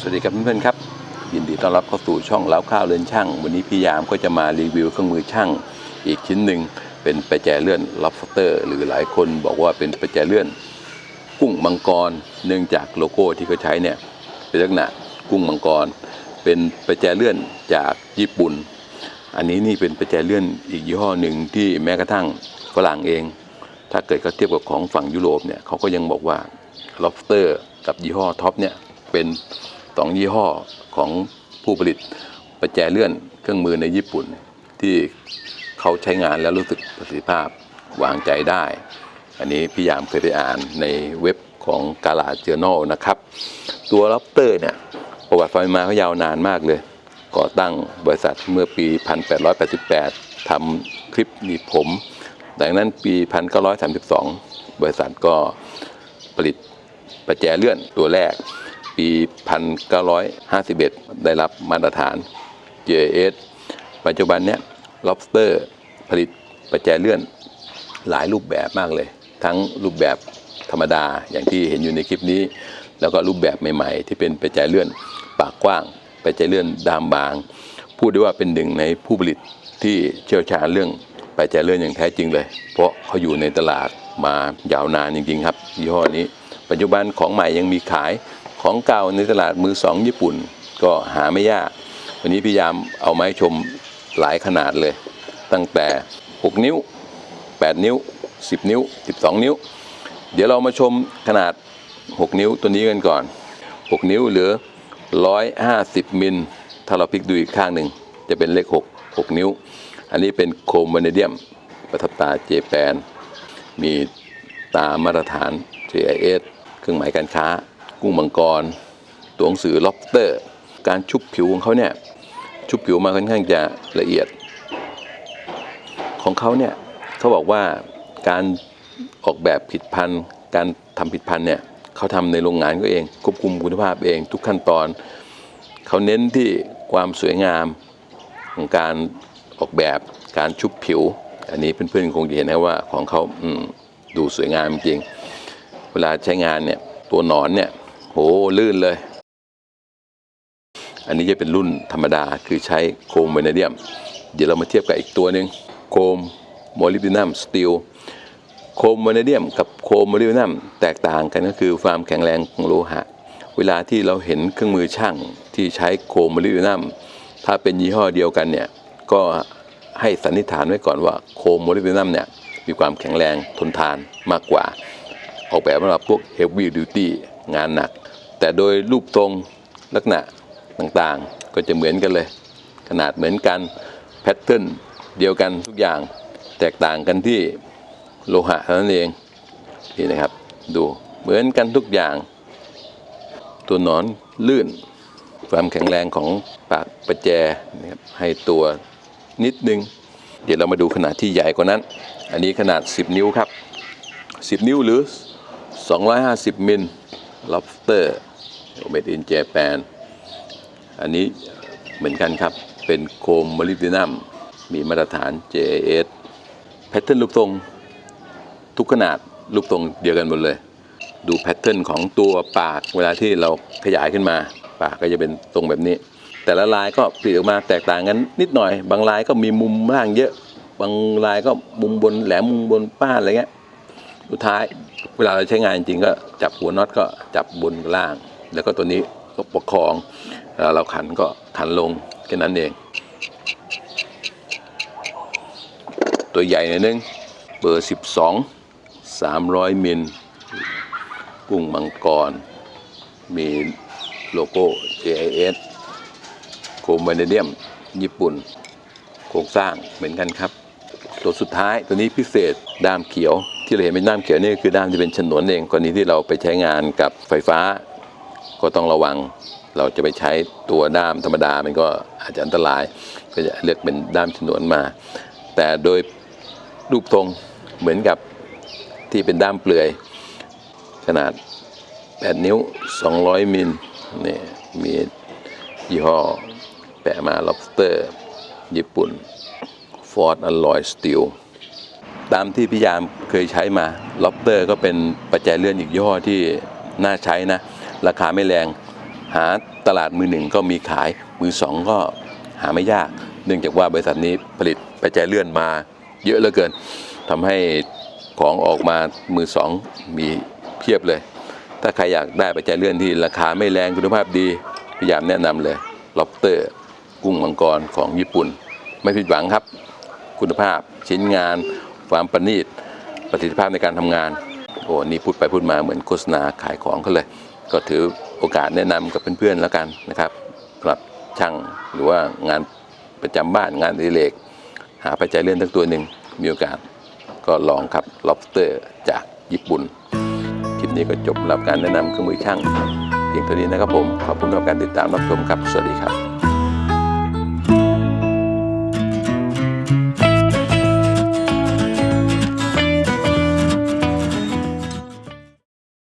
สวัสดีครับเพื่อนๆครับ ยินดีต้อนรับเข้าสู่ช่องเล้าข้าวเรือนช่าง วันนี้พี่ยามก็จะมารีวิวเครื่องมือช่างอีกชิ้นหนึ่งเป็นประแจเลื่อน lobster หรือหลายคนบอกว่าเป็นประแจเลื่อนกุ้งมังกร เนื่องจากโลโก้ที่เขาใช้เนี่ยเป็นลักษณะกุ้งมังกร เป็นประแจเลื่อนจากญี่ปุ่น อันนี้นี่เป็นประแจเลื่อนอีกยี่ห้อหนึ่งที่แม้กระทั่งฝรั่งเอง ถ้าเกิดเขาเทียบกับของฝั่งยุโรปเนี่ยเขาก็ยังบอกว่า lobster กับยี่ห้อท็อปเนี่ยเป็น สองยี่ห้อของผู้ผลิตประแจเลื่อนเครื่องมือในญี่ปุ่น ที่เขาใช้งานแล้วรู้สึกประสิทธิภาพวางใจได้ อันนี้พี่ยามเคยไปอ่านในเว็บของกาลาเจอ r น a l นะครับ ตัว lobster เนี่ยประวัติความเป็นมาเขายาวนานมากเลย ก่อตั้งบริษัทเมื่อปี 1888ทำคลิปหนีผมดังนั้นปี 1932 บริษัทก็ผลิตประแจเลื่อนตัวแรก ปี 1951 ได้รับมาตรฐาน GIS ปัจจุบันเนี้ย lobster ผลิตประแจเลื่อนหลายรูปแบบมากเลย ทั้งรูปแบบธรรมดาอย่างที่เห็นอยู่ในคลิปนี้ แล้วก็รูปแบบใหม่ๆ ที่เป็นประแจเลื่อนปากกว้างประแจเลื่อนดามบาง พูดได้ว่าเป็นหนึ่งในผู้ผลิตที่เชี่ยวชาญเรื่องประแจเลื่อนอย่างแท้จริงเลย เพราะเขาอยู่ในตลาดมายาวนานจริงๆครับยี่ห้อนี้ ปัจจุบันของใหม่ยังมีขาย ของเก่าในตลาดมือสองญี่ปุ่นก็หาไม่ยาก วันนี้พยายามเอามาให้ชมหลายขนาดเลย ตั้งแต่ 6 นิ้ว 8 นิ้ว 10 นิ้ว 12 นิ้ว เดี๋ยวเรามาชมขนาด 6 นิ้วตัวนี้กันก่อน 6 นิ้วเหลือ 150 มิล ถ้าเราพลิกดูอีกข้างหนึ่ง จะเป็นเลข 6 6 นิ้ว อันนี้เป็นโคมวานิเดียม ประทับตาเจแปน มีตามาตรฐาน JIS เครื่องหมายการค้า กุ้งมังกร ตัวหนังสือ lobster การชุบผิวของเขาเนี่ยชุบผิวมาค่อนข้างจะละเอียด ของเขาเนี่ยเขาบอกว่าการออกแบบผิดพันธุ์การทำผิดพันธุ์เนี่ยเขาทำในโรงงานก็เองควบคุมคุณภาพเองทุกขั้นตอน เขาเน้นที่ความสวยงามของการออกแบบการชุบผิว อันนี้เพื่อนๆคงจะเห็นนะว่าของเขาดูสวยงามจริง เวลาใช้งานเนี่ยตัวหนอนเนี่ย โหลื่นเลย อันนี้จะเป็นรุ่นธรรมดาคือใช้โครมเวเนเดียม เดี๋ยวเรามาเทียบกับอีกตัวหนึ่งโครมโมลิบดินัมสตีลโครมเวเนเดียมกับโครมโมลิบดินัมแตกต่างกันก็คือความแข็งแรงของโลหะ เวลาที่เราเห็นเครื่องมือช่างที่ใช้โครมโมลิบดินัมถ้าเป็นยี่ห้อเดียวกันเนี่ยก็ให้สันนิษฐานไว้ก่อนว่าโครมโมลิบดินัมเนี่ยมีความแข็งแรงทนทานมากกว่า ออกแบบสำหรับพวก heavy duty งานหนัก แต่โดยรูปทรงลักษณะต่างๆ ก็จะเหมือนกันเลย ขนาดเหมือนกันแพทเทิร์นเดียวกันทุกอย่างแตกต่างกันที่โลหะเท่านั้นเองนี่นะครับ ดูเหมือนกันทุกอย่าง ตัวหนอนลื่น ความแข็งแรงของปากประแจนะครับให้ตัวนิดนึง เดี๋ยวเรามาดูขนาดที่ใหญ่กว่านั้น อันนี้ขนาด 10 นิ้วครับ 10 นิ้วหรือ 250 มิล lobster made in Japan อั โอเมดินเจแปนอันนี้เหมือนกันครับ เป็นโคมมลิบดินัม มีมาตรฐาน JAS แพทเทิร์นรูปทรง ทุกขนาดรูปทรงเดียวกันหมดเลย ดูแพทเทิร์นของตัวปากเวลาที่เราขยายขึ้นมา ปากก็จะเป็นทรงแบบนี้ แต่ละลายก็ผลิตออกมาแตกต่างกันนิดหน่อย บางลายก็มีมุมล่างเยอะ บางลายก็มุมบนแหลมมุมบนป้านอะไรเงี้ย สุดท้ายเวลาเราใช้งานจริงก็จับหัวน็อตก็จับบนกับล่าง แล้วก็ตัวนี้ก็ประคองเราขันก็ขันลงแค่นั้นเอง ตัวใหญ่หน่อยนึงเบอร์ 12 300 มิล กุ้งมังกร มีโลโก้ JIS โคมวานิเดียม ญี่ปุ่น โครงสร้างเหมือนกันครับ ตัวสุดท้ายตัวนี้พิเศษด้ามเขียว ที่เราเห็นเป็นด้ามเขียวนี่คือด้ามที่เป็นฉนวนเองกรณีที่เราไปใช้งานกับไฟฟ้า ก็ต้องระวังเราจะไปใช้ตัวด้ามธรรมดามันก็อาจจะอันตราย ก็จะเลือกเป็นด้ามฉนวนมา แต่โดยรูปทรงเหมือนกับที่เป็นด้ามเปลือย ขนาด 8 นิ้ว 200 มิลนี่มียี่ห้อแปะมา lobster ญี่ปุ่น Ford Alloy Steel ตามที่พี่ยามเคยใช้มา lobster ก็เป็นปัจจัยเลื่อนอีกย่ห้อที่น่าใช้นะ ราคาไม่แรง หาตลาดมือหนึ่งก็มีขายมือสองก็หาไม่ยาก เนื่องจากว่าบริษัทนี้ผลิตไปแจเลื่อนมาเยอะเหลือเกินทำให้ของออกมามือสองมีเพียบเลย ถ้าใครอยากได้ไปแจเลื่อนที่ราคาไม่แรงคุณภาพดีพยายามแนะนำเลยล็อบเตอร์ กุ้งมังกรของญี่ปุ่น ไม่ผิดหวังครับ คุณภาพชิ้นงาน ความประณีตประสิทธิภาพในการทำงานโอ้นี่พูดไปพูดมาเหมือนโฆษณาขายของเขาเลย ก็ถือโอกาสแนะนำกับเพื่อนๆแล้วกันนะครับสำหรับช่างหรือว่างานประจำบ้านงานอดิเรกหาปัจจัยเลื่อนทั้งตัวหนึ่งมีโอกาสก็ลองครับ lobster จากญี่ปุ่น คลิปนี้ก็จบสำหรับการแนะนำเครื่องมือช่าง เพียงเท่านี้นะครับผม ขอบคุณสำหรับการติดตามรับชมครับ สวัสดีครับ